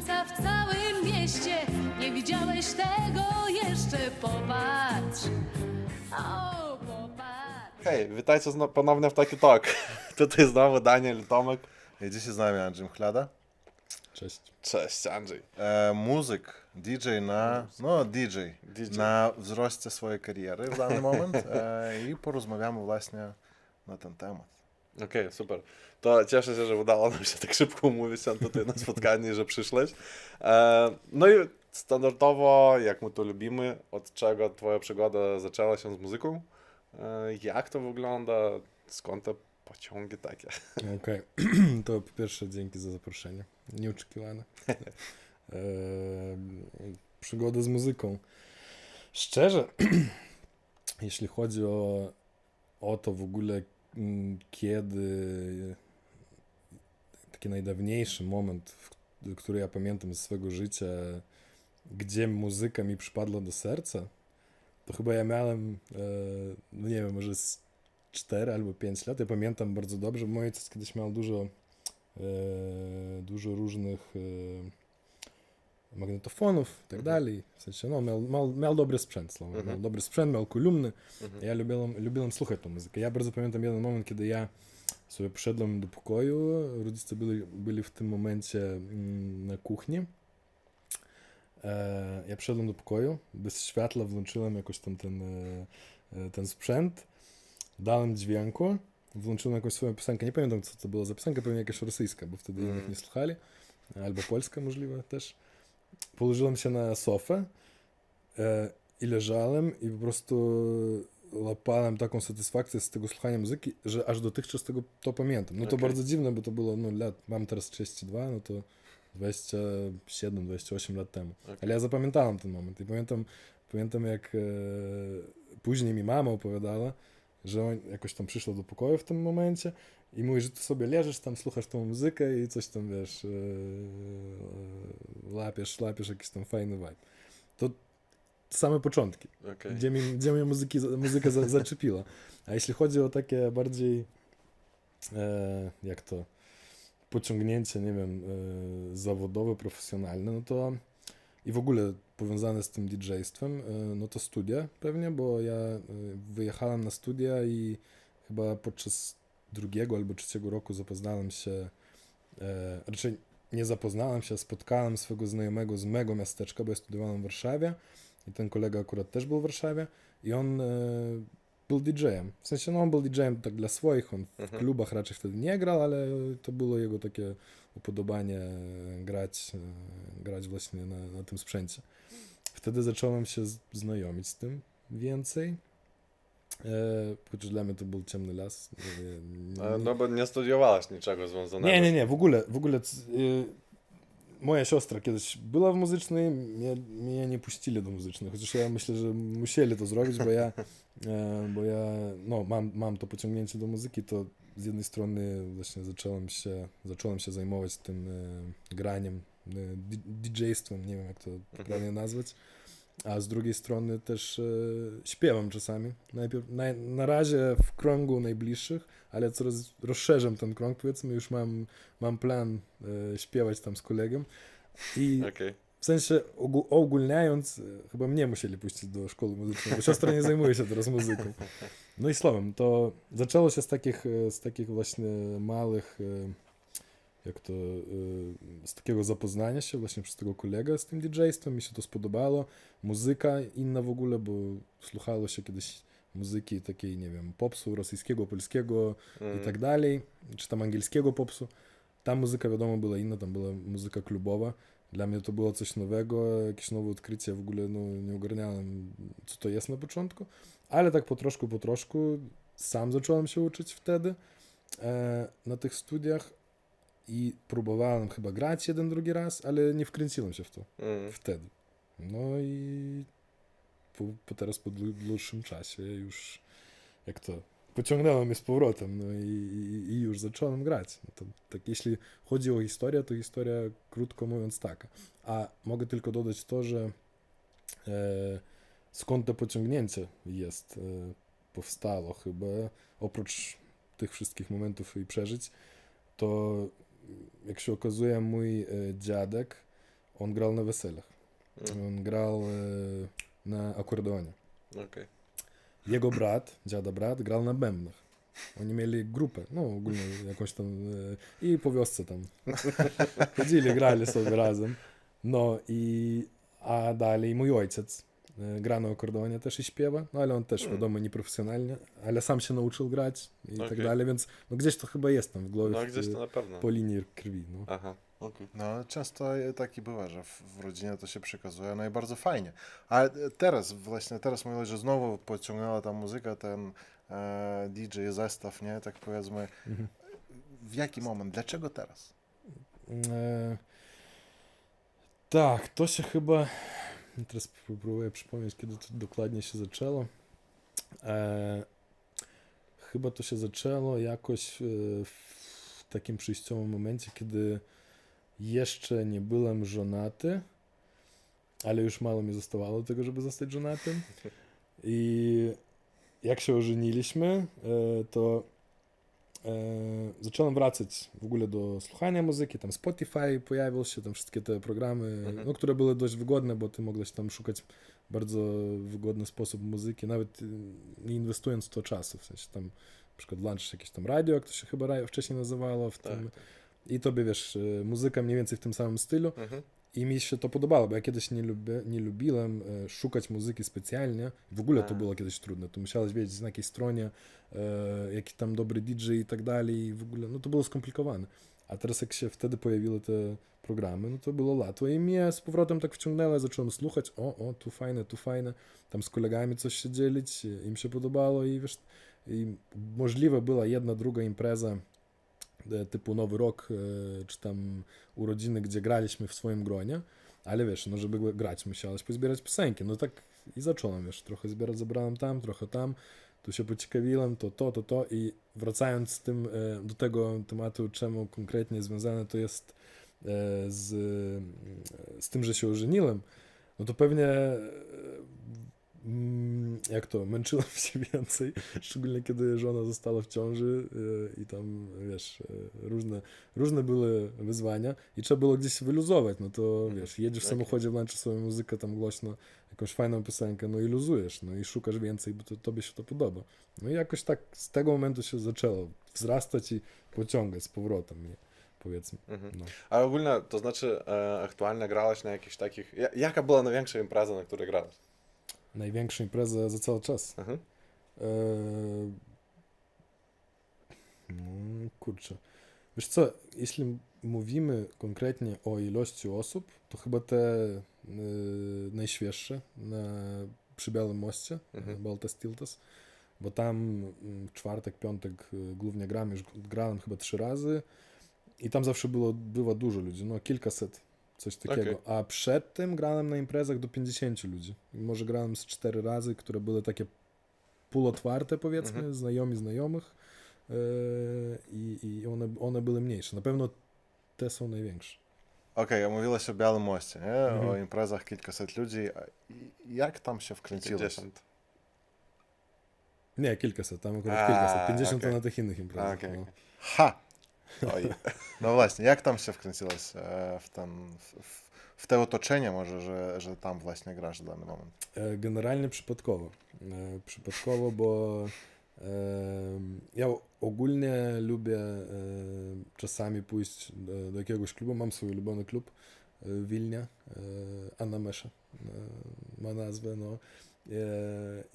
słońca w całym mieście. Nie widziałeś tego jeszcze, popatrz. O, popatrz. Hej, witajcie znowu ponownie w Taki talk. Tutaj znowu Daniel, Tomek. I dzisiaj z nami Andrzej Chlada. Cześć. Cześć, Andrzej. E, muzyk, DJ na, no DJ, DJ. na wzroście swojej kariery w dany moment e, i porozmawiamy właśnie na ten temat. Okej, super. To cieszę się, że udało nam się tak szybko umówić się tutaj na spotkanie, że przyszłeś. E, no i standardowo, jak my to lubimy, od czego twoja przygoda zaczęła się z muzyką? E, jak to wygląda? Skąd te pociągi takie? Okej, to po pierwsze dzięki za zaproszenie. Nieoczekiwane. e, przygoda z muzyką. Szczerze, jeśli chodzi o, o to w ogóle, mm, kiedy taki najdawniejszy moment, który ja pamiętam z swego życia, gdzie muzyka mi przypadła do serca, to chyba ja miałem, e, no nie wiem, może z 4 albo 5 lat. Ja pamiętam bardzo dobrze, mój ojciec kiedyś miał dużo, e, dużo różnych e, magnetofonów i tak Mhm. dalej. W sensie, no, miał, miał, miał dobry sprzęt, słowo. Mhm. Miał dobry sprzęt, miał kolumny. Mhm. Ja lubiłem, lubiłem słuchać tą muzykę. Ja bardzo pamiętam jeden moment, kiedy ja sobie przyszedłem do pokoju, rodzice byli, byli w tym momencie mm, na kuchni. E, ja przyszedłem do pokoju, bez światła włączyłem jakoś tam ten, e, e, ten sprzęt, dałem dźwięku, włączyłem jakąś swoją piosenkę. Nie pamiętam, co to była za piosenka, pewnie jakaś rosyjska, bo wtedy Mm. nie słuchali, albo polska możliwe też. Położyłem się na sofę e, i leżałem i po prostu łapałem taką satysfakcję z tego słuchania muzyki, że aż dotychczas tego to pamiętam. No to Okej. bardzo dziwne, bo to było no, lat, mam teraz 32, no to 27-28 lat temu. Okej. Ale ja zapamiętałem ten moment i pamiętam, pamiętam jak e, później mi mama opowiadała, że on jakoś tam przyszła do pokoju w tym momencie i mówi, że ty sobie leżysz tam, słuchasz tą muzykę i coś tam, wiesz, e, e, lapiesz, lapiesz jakiś tam fajny vibe. To same początki, Okej. gdzie, mi, gdzie mnie muzyki, muzyka za, zaczepiła. A jeśli chodzi o takie bardziej, e, jak to, pociągnięcie, nie wiem, e, zawodowe, profesjonalne, no to i w ogóle powiązane z tym DJ-stwem, e, no to studia pewnie, bo ja e, wyjechałem na studia i chyba podczas drugiego albo trzeciego roku zapoznałem się, e, raczej nie zapoznałem się, spotkałem swego znajomego z mego miasteczka, bo ja studiowałem w Warszawie i ten kolega akurat też był w Warszawie i on e, był DJ-em. W sensie, no on był DJ-em tak dla swoich, on w Mhm. klubach raczej wtedy nie grał, ale to było jego takie upodobanie e, grać, e, grać właśnie na, na tym sprzęcie. Wtedy zacząłem się znajomić z tym więcej. E, chociaż dla mnie to był ciemny las. Nie, E, No bo nie studiowałaś niczego związanego. nie, nie, nie, w ogóle, w ogóle y, moja siostra kiedyś była w muzycznej, mnie, mnie nie puścili do muzycznej, chociaż ja myślę, że musieli to zrobić, bo ja, e, bo ja no, mam, mam to pociągnięcie do muzyki, to z jednej strony właśnie zacząłem się, zacząłem się zajmować tym e, graniem, e, DJ-stwem, nie wiem jak to poprawnie nazwać, a z drugiej strony też e, śpiewam czasami. Najpierw, na, na razie w krągu najbliższych, ale coraz rozszerzam ten krąg, powiedzmy, już mam, mam plan e, śpiewać tam z kolegą. I Okej. w sensie ogó- ogólniając, e, chyba mnie musieli puścić do szkoły muzycznej, bo siostra nie zajmuje się teraz muzyką. No i słowem, to zaczęło się z takich, z takich właśnie małych, jak to, e, z takiego zapoznania się właśnie przez tego kolegę z tym DJ-stwem, mi się to spodobało. Muzyka inna w ogóle, bo słuchało się kiedyś muzyki takiej, nie wiem, popsu rosyjskiego, polskiego, Mm. i tak dalej, czy tam angielskiego popsu. Tam muzyka wiadomo była inna, tam była muzyka klubowa. Dla mnie to było coś nowego, jakieś nowe odkrycie, w ogóle no, nie ogarniałem, co to jest na początku, ale tak po troszku, po troszku sam zacząłem się uczyć wtedy e, na tych studiach i próbowałem chyba grać jeden, drugi raz, ale nie wkręciłem się w to Mm. wtedy. No i po, po teraz po dłu- dłuższym czasie już jak to pociągnęło mnie z powrotem no i, i, i już zacząłem grać. No to, tak jeśli chodzi o historię, to historia krótko mówiąc taka. A mogę tylko dodać to, że e, skąd to pociągnięcie jest, e, powstało chyba, oprócz tych wszystkich momentów i przeżyć, to jak się okazuje, mój e, dziadek, on grał na weselach. Mm. On grał e, na akordeonie. Okay. Jego brat, dziada brat, grał na bębnach. Oni mieli grupę, no ogólnie jakąś tam e, i po wiosce tam chodzili, grali sobie razem. No i, a dalej mój ojciec, gra na akordeonie też i śpiewa, no ale on też Mm. wiadomo nieprofesjonalnie, ale sam się nauczył grać i tak Okej. dalej, więc no gdzieś to chyba jest tam w głowie, No gdzieś to na pewno. po linii krwi. No. Aha, okej. No, często tak i bywa, że w, w rodzinie to się przekazuje, no i bardzo fajnie. A e, teraz, właśnie teraz mówiłeś, że znowu pociągnęła ta muzyka, ten e, DJ zestaw, nie, tak powiedzmy. Mhm. W jaki moment, dlaczego teraz? E, tak, to się chyba. Teraz próbuję przypomnieć, kiedy to dokładnie się zaczęło. E, chyba to się zaczęło jakoś e, w takim przejściowym momencie, kiedy jeszcze nie byłem żonaty, ale już mało mi zostawało do tego, żeby zostać żonatym. I jak się ożeniliśmy, e, to zacząłem wracać w ogóle do słuchania muzyki, tam Spotify pojawił się, tam wszystkie te programy, Mhm. no, które były dość wygodne, bo ty mogłeś tam szukać bardzo wygodny sposób muzyki, nawet y, nie inwestując w to czasu, w sensie tam na przykład włączysz jakieś tam radio, jak to się chyba wcześniej nazywało, w Tak. tym, i tobie wiesz, y, muzyka mniej więcej w tym samym stylu, Mhm. I mi się to podobało, bo ja kiedyś nie, lubię, nie lubiłem e, szukać muzyki specjalnie. W ogóle to było kiedyś trudne. To musiałeś wiedzieć na jakiej stronie, e, jaki tam dobry DJ i tak dalej. I w ogóle, no to było skomplikowane. A teraz jak się wtedy pojawiły te programy, no to było łatwo. I mnie z powrotem tak wciągnęło, ja zacząłem słuchać, o, o, tu fajne, tu fajne. Tam z kolegami coś się dzielić, im się podobało i wiesz, i możliwe była jedna, druga impreza, typu Nowy Rok, e, czy tam urodziny, gdzie graliśmy w swoim gronie, ale wiesz, no żeby grać musiałeś pozbierać piosenki, no tak i zacząłem, wiesz, trochę zbierać, zabrałem tam, trochę tam, tu się pociekawiłem, to to, to to i wracając z tym, e, do tego tematu, czemu konkretnie związane to jest e, z, e, z tym, że się ożeniłem, no to pewnie e, jak to, męczyłem się więcej, szczególnie kiedy żona została w ciąży e, i tam, wiesz, e, różne, różne były wyzwania i trzeba było gdzieś wyluzować, no to, Mhm. wiesz, jedziesz w Okej. samochodzie, włączysz swoją muzykę tam głośno, jakąś fajną piosenkę, no i luzujesz, no i szukasz więcej, bo to, tobie się to podoba. No i jakoś tak z tego momentu się zaczęło wzrastać i pociągać z powrotem, nie? powiedzmy. Mhm. No. A ogólnie, to znaczy, e, aktualnie grałeś na jakichś takich... Ja, jaka była największa impreza, na której grałeś? Największa impreza za cały czas. Mhm. Eee, no, kurczę. Wiesz co, jeśli mówimy konkretnie o ilości osób, to chyba te e, najświeższe na, przy Białym Moście, Mhm. Baltas Tiltas, bo tam mm, czwartek, piątek e, głównie gram, już grałem chyba trzy razy i tam zawsze było, bywa dużo ludzi, no kilkaset, coś takiego. Okej. A przed tym grałem na imprezach do 50 ludzi. Może grałem z cztery razy, które były takie półotwarte powiedzmy, Mhm. znajomi znajomych e, i, i one, one były mniejsze. Na pewno te są największe. Okej, okay, mówiłeś o Białym Moście, nie? Mhm. o imprezach kilkaset ludzi. Jak tam się wkręciłeś? 50. Nie, kilkaset, tam akurat A, kilkaset. 50 okej. to na tych innych imprezach. okej, no. Ha! Oj. No właśnie, jak tam się wkręciłeś e, w, ten, w, w- te otoczenie może, że, że tam właśnie grasz w dany moment? E, Generalnie przypadkowo. E, Przypadkowo, bo ja ogólnie lubię czasami pójść do, do jakiegoś klubu. Mam swój ulubiony klub w Wilnie, Anna Mesza ma nazwę, no.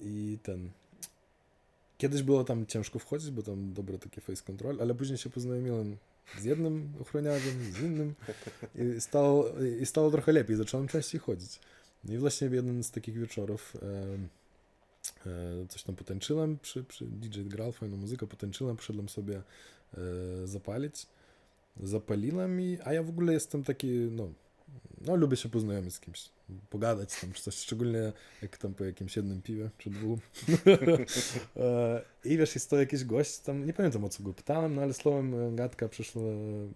I ten... Kiedyś było tam ciężko wchodzić, bo tam dobre takie face control, ale później się poznajomiłem z jednym ochroniarzem, z innym i stało, i stało trochę lepiej, zacząłem częściej chodzić. No I właśnie w jeden z takich wieczorów e, e, coś tam potańczyłem, przy, przy DJ grał fajną muzykę, potańczyłem, poszedłem sobie e, zapalić, zapaliłem i, a ja w ogóle jestem taki, no, no lubię się poznajomić z kimś, pogadać tam czy coś, szczególnie jak tam po jakimś jednym piwie czy dwóch. E, I wiesz, jest to jakiś gość, tam nie pamiętam o co go pytałem, no ale słowem e, gadka przyszła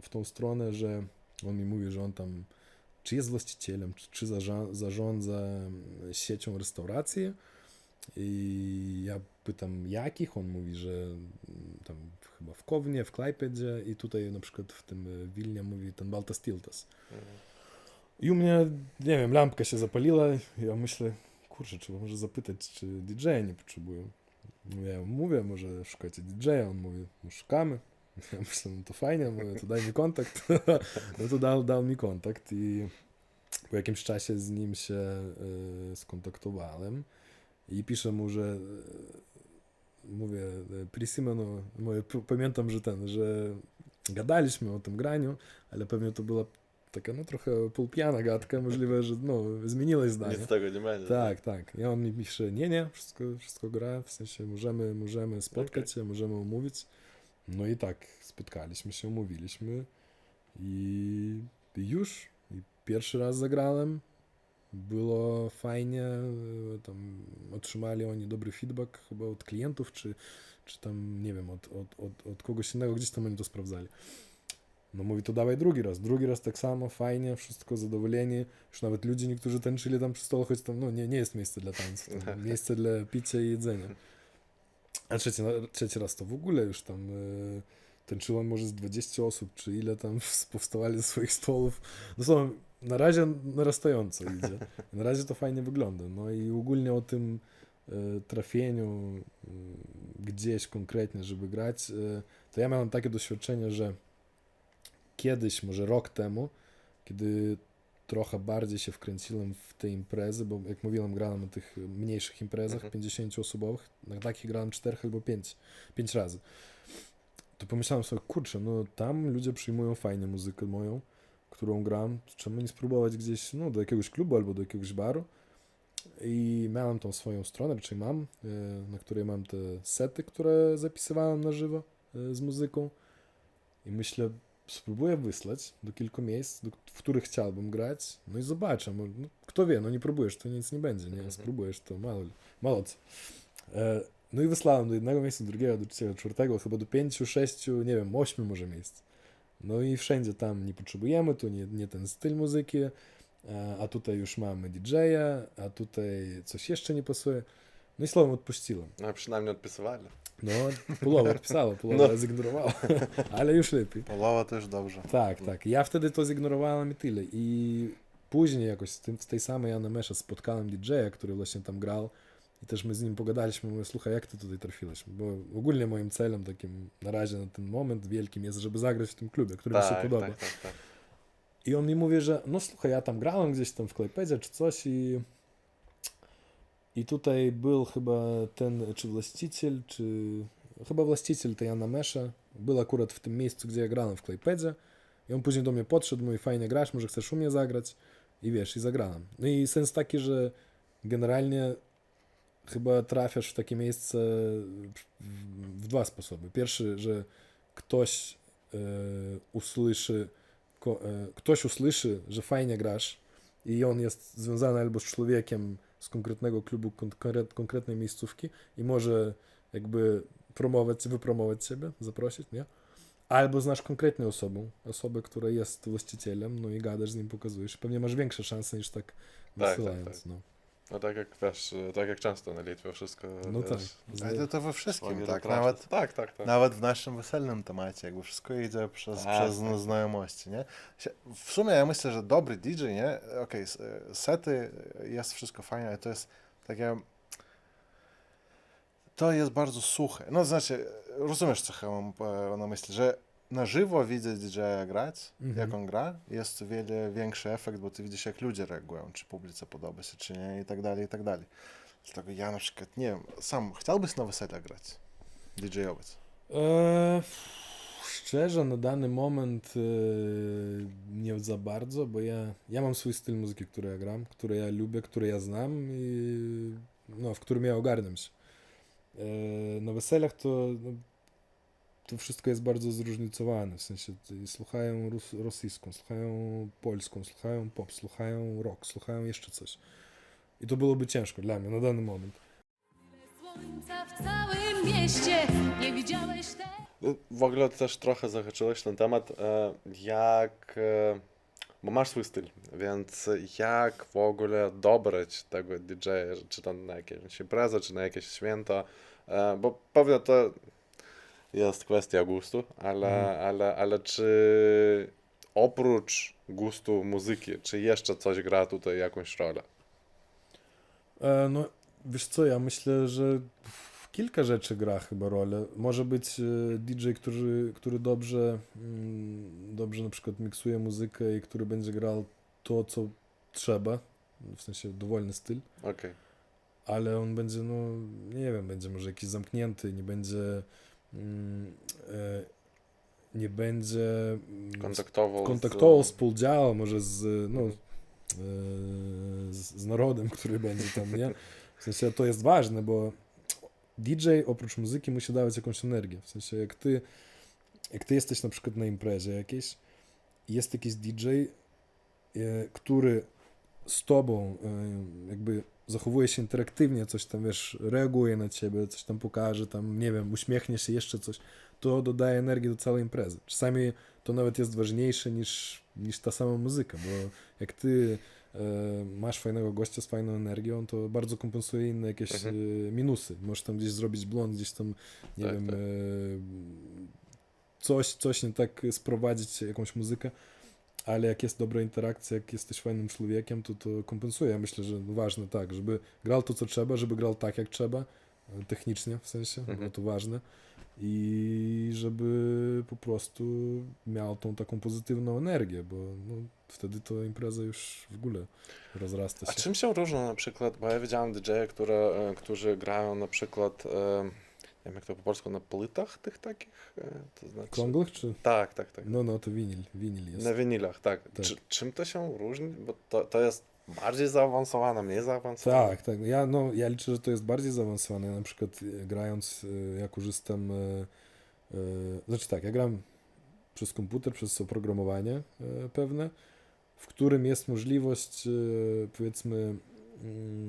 w tą stronę, że on mi mówi, że on tam czy jest właścicielem, czy, czy zarządza mm, siecią restauracji. I ja pytam jakich, on mówi, że mm, tam chyba w Kownie, w Klajpedzie i tutaj na przykład w tym e, Wilnie mówi ten Baltas Tiltas. Mhm. I u mnie, nie wiem, lampka się zapaliła. Ja myślę, kurczę, trzeba może zapytać, czy DJ-a nie potrzebują. No ja mówię, może szukacie DJ-a. On mówi, no szukamy. Ja myślę, no to fajnie, mówię, to daj mi kontakt. no to dał, dał mi kontakt i po jakimś czasie z nim się e, skontaktowałem i piszę mu, że e, mówię, prisimenu, mówię, pamiętam, że ten, że gadaliśmy o tym graniu, ale pewnie to była taka no trochę półpiana gadka, możliwe, że no, zmieniłeś zdanie. Nic z tego nie będzie. Tak, tak. I on mi pisze, nie, nie, wszystko, wszystko gra, w sensie możemy, możemy spotkać się, możemy umówić. No i tak, spotkaliśmy się, umówiliśmy i, i już. I pierwszy raz zagrałem. Było fajnie, e, tam otrzymali oni dobry feedback chyba od klientów, czy, czy tam, nie wiem, od, od, od, od kogoś innego, gdzieś tam oni to sprawdzali. No mówi, to dawaj drugi raz. Drugi raz tak samo, fajnie, wszystko zadowoleni. Już nawet ludzie niektórzy tańczyli tam przy stole, choć tam no, nie, nie jest miejsce dla tańców, miejsce dla picia i jedzenia. A trzeci, na- trzeci raz to w ogóle już tam e, tańczyło może z 20 osób, czy ile tam powstawali ze swoich stołów. No są, na razie narastająco idzie. Na razie to fajnie wygląda. No i ogólnie o tym e, trafieniu e, gdzieś konkretnie, żeby grać, e, to ja miałem takie doświadczenie, że kiedyś, może rok temu, kiedy trochę bardziej się wkręciłem w te imprezy, bo jak mówiłem, grałem na tych mniejszych imprezach, Mhm. 50-osobowych, na takich grałem 4 albo 5, 5 razy. To pomyślałem sobie, kurczę, no tam ludzie przyjmują fajnie muzykę moją, którą gram, czemu nie spróbować gdzieś, no do jakiegoś klubu albo do jakiegoś baru. I miałem tą swoją stronę, raczej mam, e, na której mam te sety, które zapisywałem na żywo e, z muzyką. I myślę, spróbuję wysłać do kilku miejsc, do, w których chciałbym grać, no i zobaczę. mo- No, kto wie, no nie próbujesz, to nic nie będzie, nie? Mhm. Spróbujesz, to mało, mało co. E, no i wysłałem do jednego miejsca, do drugiego, do trzeciego, czwartego, chyba do pięciu, sześciu, nie wiem, ośmiu może miejsc. No i wszędzie tam nie potrzebujemy, tu nie, nie ten styl muzyki, a, a tutaj już mamy DJ-a, a tutaj coś jeszcze nie pasuje. No i słowem odpuściłem. No przynajmniej odpisywali. No, połowa odpisała, połowa No. zignorowała, ale już lepiej. Połowa też dobrze. Tak, tak. Ja wtedy to zignorowałem i tyle. I później jakoś z, tym, z tej samej Anamesza spotkałem DJ-a, który właśnie tam grał i też my z nim pogadaliśmy, mówię, słuchaj, jak ty tutaj trafiłeś? Bo ogólnie moim celem takim na razie na ten moment wielkim jest, żeby zagrać w tym klubie, który mi się Tak, podoba. tak, tak, tak. I on mi mówi, że no słuchaj, ja tam grałem gdzieś tam w Klejpedzie czy coś i i tutaj był chyba ten, czy właściciel, czy chyba właściciel tej Anamesza, był akurat w tym miejscu, gdzie ja grałem w Klejpedzie i on później do mnie podszedł, mówi, fajnie grasz, może chcesz u mnie zagrać i wiesz, i zagrałem. No i sens taki, że generalnie chyba trafiasz w takie miejsce w dwa sposoby. Pierwszy, że ktoś e, usłyszy ko, e, ktoś usłyszy, że fajnie grasz i on jest związany albo z człowiekiem z konkretnego klubu, konkret, konkretnej miejscówki i może jakby promować, wypromować siebie, zaprosić, nie? Albo znasz konkretną osobę, osobę, która jest właścicielem, no i gadasz z nim, pokazujesz. Pewnie masz większe szanse niż tak tak, wysyłając. tak. No, No tak jak wiesz, tak jak często na Litwie wszystko. no wiesz, tak. Ale to, to we wszystkim, tak. Nawet, tak, tak, tak. nawet w naszym weselnym temacie, jakby wszystko idzie przez, Tak, przez tak. znajomości, nie? W sumie ja myślę, że dobry DJ, nie? Okej, e, sety, jest wszystko fajne, ale to jest takie... To jest bardzo suche. No znaczy, rozumiesz, co mam e, na myśli, że na żywo widzieć DJ-a grać, Mhm. jak on gra, jest o wiele większy efekt, bo ty widzisz, jak ludzie reagują, czy publice podoba się, czy nie, i tak dalej, i tak dalej. Dlatego ja na przykład, nie wiem, sam chciałbyś na weseliach grać, DJ-ować. E, szczerze, na dany moment e, nie za bardzo, bo ja, ja mam swój styl muzyki, który ja gram, który ja lubię, który ja znam i no, w którym ja ogarniam się. E, na weseliach to, no, to wszystko jest bardzo zróżnicowane, w sensie słuchają rus, rosyjską, słuchają polską, słuchają pop, słuchają rock, słuchają jeszcze coś. I to byłoby ciężko dla mnie na dany moment. Słońca w całym mieście, nie widziałeś tego? W ogóle też trochę zahaczyłeś ten temat, e, jak, e, bo masz swój styl, więc jak w ogóle dobrać tego DJ-a, czy to na jakieś imprezę, czy na jakieś święta, e, bo pewnie to jest kwestia gustu, ale, Mhm. ale, ale czy oprócz gustu muzyki, czy jeszcze coś gra tutaj jakąś rolę? E, no, wiesz co, ja myślę, że kilka rzeczy gra chyba rolę. Może być e, DJ, który, który dobrze, mm, dobrze na przykład miksuje muzykę i który będzie grał to, co trzeba, w sensie dowolny styl, Okej. ale on będzie, no, nie wiem, będzie może jakiś zamknięty, nie będzie, nie będzie mm, Kontaktował. kontaktował, współdziałał może z, no, e, z, z narodem, który będzie tam, nie? W sensie to jest ważne, bo DJ oprócz muzyki musi dawać jakąś energię. W sensie jak ty, jak ty jesteś na przykład na imprezie jakiejś, jest jakiś DJ, e, który z tobą e, jakby zachowuje się interaktywnie, coś tam, wiesz, reaguje na ciebie, coś tam pokaże, tam, nie wiem, uśmiechnie się, jeszcze coś, to dodaje energii do całej imprezy. Czasami to nawet jest ważniejsze niż, niż ta sama muzyka, bo jak ty e, masz fajnego gościa z fajną energią, to bardzo kompensuje inne jakieś Mhm. e, minusy. Możesz tam gdzieś zrobić blond, gdzieś tam, nie Tak, wiem, tak. e, coś, coś nie tak sprowadzić, jakąś muzykę, ale jak jest dobra interakcja, jak jesteś fajnym człowiekiem, to to kompensuje. Myślę, że ważne tak, żeby grał to, co trzeba, żeby grał tak, jak trzeba, e, technicznie w sensie, Mhm. bo to ważne. I żeby po prostu miał tą taką pozytywną energię, bo no, wtedy to impreza już w ogóle rozrasta A się. czym się różnią na przykład, bo ja widziałem DJ-e, które, e, którzy grają na przykład, e, wiem jak to po polsku, na płytach tych takich, e, to znaczy... Krągłych czy? Tak, tak, tak. No, no, to winil, winil jest. Na winilach, tak. Tak. Czy, czym to się różni? Bo to, to jest bardziej zaawansowane, mniej zaawansowane. Tak, tak. Ja, no, ja liczę, że to jest bardziej zaawansowane. Ja na przykład e, grając, e, ja korzystam. e, Znaczy tak, ja gram przez komputer, przez oprogramowanie pewne, w którym jest możliwość, powiedzmy, mm,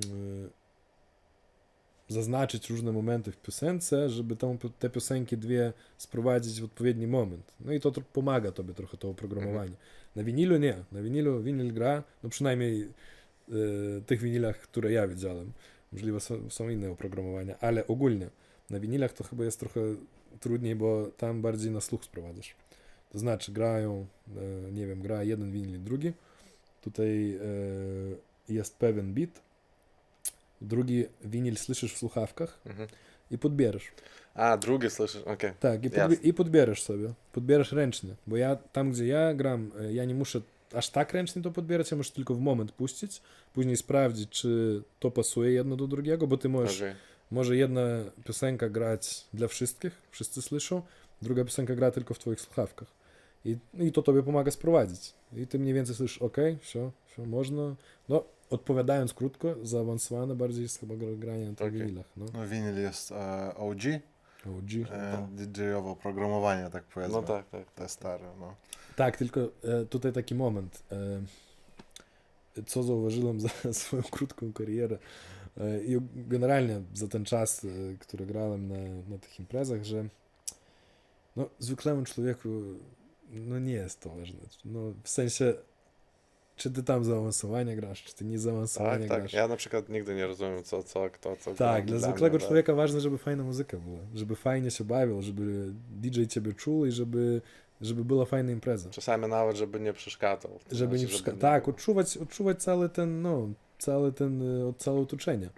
zaznaczyć różne momenty w piosence, żeby tą, te piosenki dwie sprowadzić w odpowiedni moment. No i to pomaga tobie trochę to oprogramowanie. Na winilu nie. Na winilu winyl gra, no przynajmniej e, tych winilach, które ja widziałem. Możliwe są, są inne oprogramowania, ale ogólnie na winilach to chyba jest trochę trudniej, bo tam bardziej na słuch sprowadzasz. To znaczy grają, e, nie wiem, gra jeden winil i drugi. Tutaj e, jest pewien beat Drugi winil słyszysz w słuchawkach Mhm. i podbierasz. A, drugi słyszysz, okej. Tak, i, Jasne. podbi- i podbierasz sobie. Podbierasz ręcznie, bo ja tam, gdzie ja gram, e, ja nie muszę aż tak ręcznie to podbierać, ja muszę tylko w moment puścić, później sprawdzić, czy to pasuje jedno do drugiego, bo ty możesz, Okej. może jedna piosenka grać dla wszystkich, wszyscy słyszą, druga piosenka gra tylko w twoich słuchawkach. I, I to tobie pomaga sprowadzić. I ty mniej więcej słyszysz, ok, все, все, można. No, odpowiadając krótko, zaawansowane bardziej jest chyba gra- granie na tych Okej. winilach. No. No, winyl jest e, OG, OG. e, DJ-owe oprogramowanie, tak powiedzmy. No tak, tak. Te stare, no. Tak, tylko e, tutaj taki moment. E, co zauważyłem za swoją krótką karierę e, i generalnie za ten czas, e, który grałem na, na tych imprezach, że no, zwykłemu człowieku no nie jest to ważne. No, w sensie, czy ty tam zaawansowanie grasz, czy ty nie zaawansowanie Tak, tak. grasz. Ja na przykład nigdy nie rozumiem, co, co, kto, co. Tak, dla zwykłego mnie, człowieka ważne, żeby fajna muzyka była, żeby fajnie się bawił, żeby DJ ciebie czuł i żeby, żeby była fajna impreza. Czasami nawet, żeby nie przeszkadzał. Żeby nie znaczy, przeszkadzać. Tak, odczuwać, odczuwać cały ten, no, cały ten, y, całe otoczenie.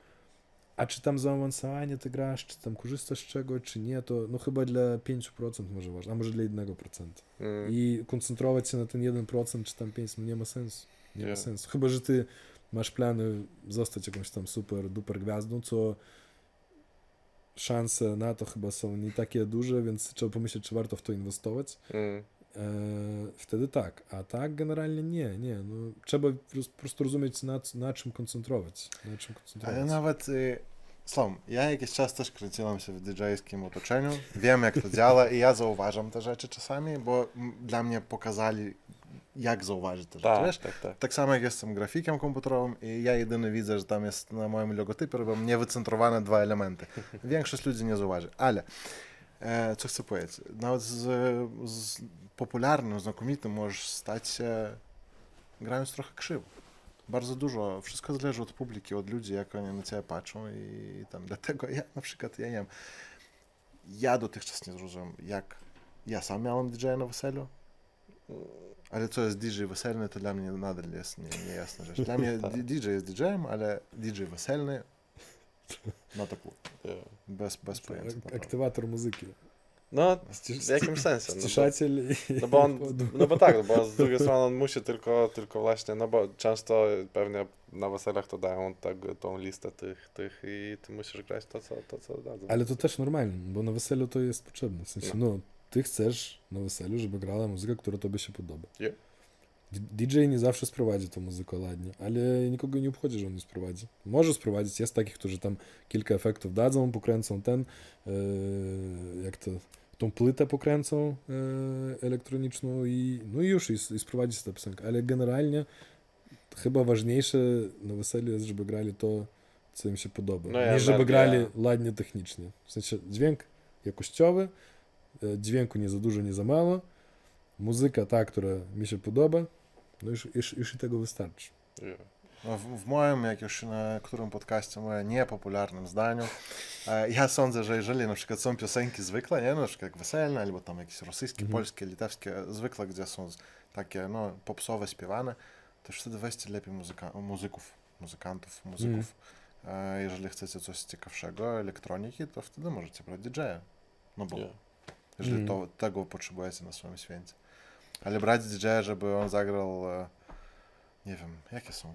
A czy tam zaawansowanie ty grasz, czy tam korzystasz z czegoś, czy nie, to no chyba dla 5% może ważne, a może dla 1%. Mm, I koncentrować się na ten 1% czy tam 5% no nie ma sensu. Nie ma sensu. Chyba, że ty masz plany zostać jakąś tam super duper gwiazdą, co szanse na to chyba są nie takie duże, więc trzeba pomyśleć, czy warto w to inwestować. mm, E, wtedy tak, a tak generalnie nie, nie. No, trzeba po prostu rozumieć, na, na czym koncentrować. Na czym koncentrować. Ale nawet y, są, ja jakiś czas też kręciłem się w DJ-skim otoczeniu, wiem jak to działa i ja zauważam te rzeczy czasami, bo dla mnie pokazali jak zauważyć te rzeczy. Tak, tak, tak. tak samo jak jestem grafikiem komputerowym i ja jedyny widzę, że tam jest na moim logotypie robią niewycentrowane dwa elementy. Większość ludzi nie zauważy, ale co chcę powiedzieć, nawet z, z popularnym, znakomitym możesz stać się grając trochę krzywo. Bardzo dużo, wszystko zależy od publiki, od ludzi, jak oni na ciebie patrzą i tam dlatego ja na przykład, ja nie wiem, ja dotychczas nie zrozumiałem, jak ja sam miałem DJ na weselu, Ale co jest DJ weselny, to dla mnie nadal jest nie, niejasna rzecz. Dla mnie. DJ jest DJ-em, ale DJ weselny, no to klub. Nie. Bez, bez pojęcia. Ak- naprawdę. Aktywator muzyki. No, w jakimś sensie. No bo, no bo on, no bo tak, no bo z drugiej strony on musi tylko, tylko właśnie, no bo często pewnie na weselach to dają tak, tą listę tych, tych i ty musisz grać to, co, to, co dadzą. Ale to też normalne, bo na weselu to jest potrzebne. W sensie, No. no, ty chcesz na weselu, żeby grała muzyka, która tobie się podoba. Je. DJ nie zawsze sprowadzi tą muzykę ładnie, ale nikogo nie obchodzi, że on nie sprowadzi. Może sprowadzić, jest takich, którzy tam kilka efektów dadzą, pokręcą ten, e, jak to, tą płytę pokręcą e, elektroniczną i no i już, i, i sprowadzi tę piosenkę. Ale generalnie chyba ważniejsze na weselu jest, żeby grali to, co im się podoba, No ja niż żeby grali ładnie technicznie. W sensie dźwięk jakościowy, e, dźwięku nie za dużo, nie za mało, muzyka ta, która mi się podoba, no już, już, już i tego wystarczy. No, w, w moim, jak już na którym podcaście mówię, niepopularnym zdaniu, e, ja sądzę, że jeżeli na przykład są piosenki zwykle, nie, na przykład jak weselne, albo tam jakieś rosyjskie, Mhm. polskie, litewskie, zwykle, gdzie są z- takie, no, popsowe śpiewane, to już wtedy weźcie lepiej muzyka, muzyków, muzykantów, muzyków. E, jeżeli chcecie coś ciekawszego, elektroniki, to wtedy możecie brać DJ-a. No bo Je. jeżeli Mhm. to, tego potrzebujecie na swoim święcie. Ale brać DJ, żeby on zagrał, e, nie wiem, jakie są?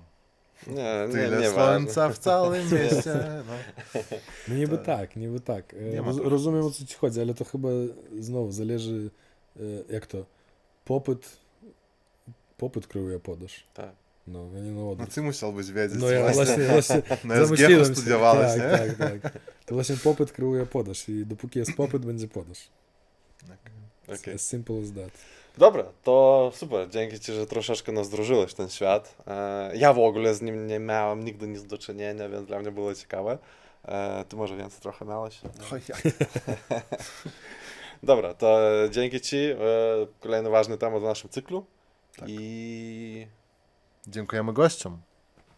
Nie, nie, Tyle nie słońca w całym mieście. No. No niby To- tak, niby tak. E, Nie ma roz, rozumiem o co ci chodzi, ale to chyba znowu zależy, e, jak to, popyt, popyt kreuje podaż. Tak. No, a nie na no odwrót. ty musiałbyś wiedzieć. No ja właśnie, właśnie Na zamyśliłem SGH się. studiowałeś, tak, nie? tak, tak. To właśnie popyt kreuje podaż i dopóki jest popyt, będzie podaż. Okej. As simple as that. Dobra, to super. Dzięki Ci, że troszeczkę nas zdrożyłeś ten świat. E, ja w ogóle z nim nie miałem nigdy nic do czynienia, więc dla mnie było ciekawe. E, ty może więcej trochę miałeś? Oj, jak. Dobra, to dzięki Ci. E, kolejny ważny temat w naszym cyklu. Tak. I Dziękujemy gościom,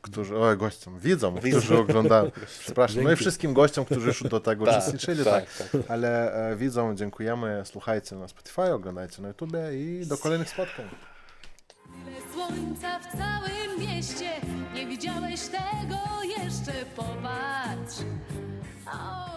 którzy, oj, gościom, widzom, Widzom. którzy oglądają. Przepraszam, no i Dzięki. wszystkim gościom, którzy już do tego Tak, uczestniczyli, tak. tak, tak. Ale e, widzom dziękujemy, słuchajcie na Spotify, oglądajcie na YouTubie i do kolejnych spotkań. Tyle słońca w całym mieście, nie widziałeś tego jeszcze, popatrz. O,